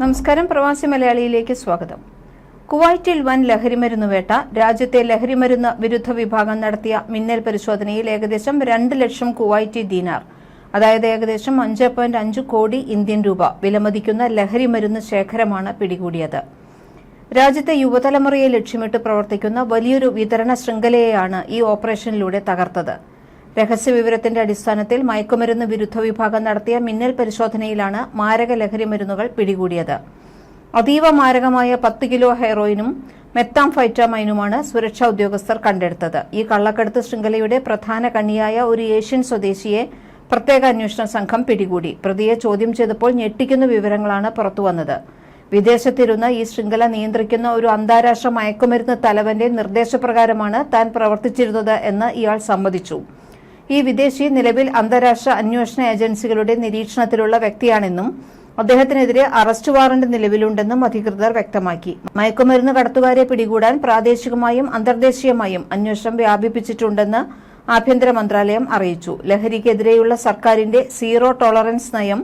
നമസ്കാരം പ്രവാസി മലയാളിയിലേക്ക് സ്വാഗതം. കുവൈറ്റിൽ വൻ ലഹരിമരുന്ന് വേട്ട. രാജ്യത്തെ ലഹരിമരുന്ന് വിരുദ്ധ വിഭാഗം നടത്തിയ മിന്നൽ പരിശോധനയിൽ ഏകദേശം രണ്ട് ലക്ഷം കുവൈറ്റി ദീനാർ അതായത് ഏകദേശം അഞ്ച് പോയിന്റ് അഞ്ച് കോടി ഇന്ത്യൻ രൂപ വിലമതിക്കുന്ന ലഹരിമരുന്ന് ശേഖരമാണ് പിടികൂടിയത്. രാജ്യത്തെ യുവതലമുറയെ ലക്ഷ്യമിട്ട് പ്രവർത്തിക്കുന്ന വലിയൊരു വിതരണ ശൃംഖലയെയാണ് ഈ ഓപ്പറേഷനിലൂടെ തകർത്തത്. രഹസ്യവിവരത്തിന്റെ അടിസ്ഥാനത്തിൽ മയക്കുമരുന്ന് വിരുദ്ധ വിഭാഗം നടത്തിയ മിന്നൽ പരിശോധനയിലാണ് മാരക ലഹരി മരുന്നുകൾ പിടികൂടിയത്. അതീവ മാരകമായ പത്ത് കിലോ ഹെറോയിനും മെത്താംഫൈറ്റാമൈനുമാണ് സുരക്ഷാ ഉദ്യോഗസ്ഥർ കണ്ടെടുത്തത്. ഈ കള്ളക്കടത്ത് ശൃംഖലയുടെ പ്രധാന കണ്ണിയായ ഒരു ഏഷ്യൻ സ്വദേശിയെ പ്രത്യേക അന്വേഷണ സംഘം പിടികൂടി. പ്രതിയെ ചോദ്യം ചെയ്തപ്പോൾ ഞെട്ടിക്കുന്ന വിവരങ്ങളാണ് പുറത്തുവന്നത്. വിദേശത്തിരുന്ന് ഈ ശൃംഖല നിയന്ത്രിക്കുന്ന ഒരു അന്താരാഷ്ട്ര മയക്കുമരുന്ന് തലവന്റെ നിർദ്ദേശപ്രകാരമാണ് താൻ പ്രവർത്തിച്ചിരുന്നത് എന്ന് ഇയാൾ സമ്മതിച്ചു. ഈ വിദേശി നിലവിൽ അന്താരാഷ്ട്ര അന്വേഷണ ഏജൻസികളുടെ നിരീക്ഷണത്തിലുള്ള വ്യക്തിയാണെന്നും അദ്ദേഹത്തിനെതിരെ അറസ്റ്റ് വാറന്റ് നിലവിലുണ്ടെന്നും അധികൃതർ വ്യക്തമാക്കി. മയക്കുമരുന്ന് കടത്തുകാരെ പിടികൂടാൻ പ്രാദേശികമായും അന്തർദേശീയമായും അന്വേഷണം വ്യാപിപ്പിച്ചിട്ടുണ്ടെന്ന് ആഭ്യന്തര മന്ത്രാലയം അറിയിച്ചു. ലഹരിക്കെതിരെയുള്ള സർക്കാരിന്റെ സീറോ ടോളറൻസ് നയം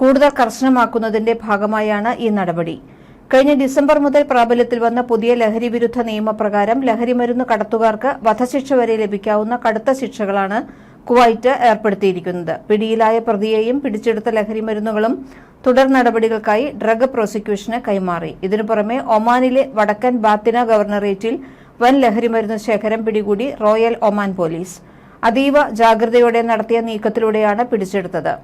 കൂടുതൽ കർശനമാക്കുന്നതിന്റെ ഭാഗമായാണ് ഈ നടപടി. കഴിഞ്ഞ ഡിസംബർ മുതൽ പ്രാബല്യത്തിൽ വന്ന പുതിയ ലഹരി വിരുദ്ധ നിയമപ്രകാരം ലഹരിമരുന്ന് കടത്തുകാർക്ക് വധശിക്ഷ വരെ ലഭിക്കാവുന്ന കടുത്ത ശിക്ഷകളാണ് കുവൈറ്റ് ഏർപ്പെടുത്തിയിരിക്കുന്നത്. പിടിയിലായ പ്രതിയെയും പിടിച്ചെടുത്ത ലഹരിമരുന്നുകളും തുടർ നടപടികൾക്കായി ഡ്രഗ് പ്രോസിക്യൂഷന് കൈമാറി. ഇതിനു പുറമെ ഒമാനിലെ വടക്കൻ ബാത്തിന ഗവർണറേറ്റിൽ വൻ ലഹരിമരുന്ന് ശേഖരം പിടികൂടി റോയൽ ഒമാൻ പോലീസ്. അതീവ ജാഗ്രതയോടെ നടത്തിയ നീക്കത്തിലൂടെയാണ് പിടിച്ചെടുത്തത്.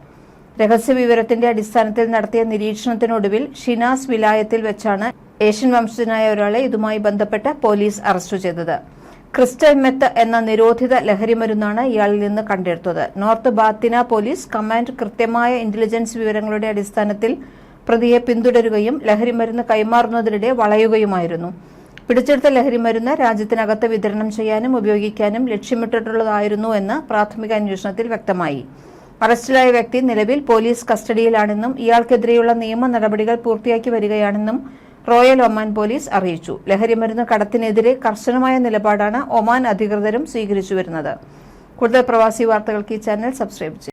രഹസ്യവിവരത്തിന്റെ അടിസ്ഥാനത്തിൽ നടത്തിയ നിരീക്ഷണത്തിനൊടുവിൽ ഷിനാസ് വിലായത്തിൽ വെച്ചാണ് ഏഷ്യൻ വംശജനായ ഒരാളെ ഇതുമായി ബന്ധപ്പെട്ട് പോലീസ് അറസ്റ്റ് ചെയ്തത്. ക്രിസ്റ്റൽ മെത്ത് എന്ന നിരോധിത ലഹരിമരുന്നാണ് ഇയാളിൽ നിന്ന് കണ്ടെടുത്തത്. നോർത്ത് ബാത്തിന പോലീസ് കമാൻഡ് കൃത്യമായ ഇന്റലിജൻസ് വിവരങ്ങളുടെ അടിസ്ഥാനത്തിൽ പ്രതിയെ പിന്തുടരുകയും ലഹരിമരുന്ന് കൈമാറുന്നതിനിടെ വളയുകയുമായിരുന്നു. പിടിച്ചെടുത്ത ലഹരിമരുന്ന് രാജ്യത്തിനകത്ത് വിതരണം ചെയ്യാനും ഉപയോഗിക്കാനും ലക്ഷ്യമിട്ടിട്ടുള്ളതായിരുന്നു എന്ന് പ്രാഥമിക അന്വേഷണത്തിൽ വ്യക്തമായി. അറസ്റ്റിലായ വ്യക്തി നിലവിൽ പോലീസ് കസ്റ്റഡിയിലാണെന്നും ഇയാൾക്കെതിരെയുള്ള നിയമ നടപടികൾ പൂർത്തിയാക്കി വരികയാണെന്നും റോയൽ ഒമാൻ പോലീസ് അറിയിച്ചു. ലഹരിമരുന്ന് കടത്തിനെതിരെ കർശനമായ നിലപാടാണ് ഒമാൻ അധികൃതരും സ്വീകരിച്ചു വരുന്നത്. കൂടുതൽ പ്രവാസി വാർത്തകൾക്ക് ഈ ചാനൽ സബ്സ്ക്രൈബ് ചെയ്യുക.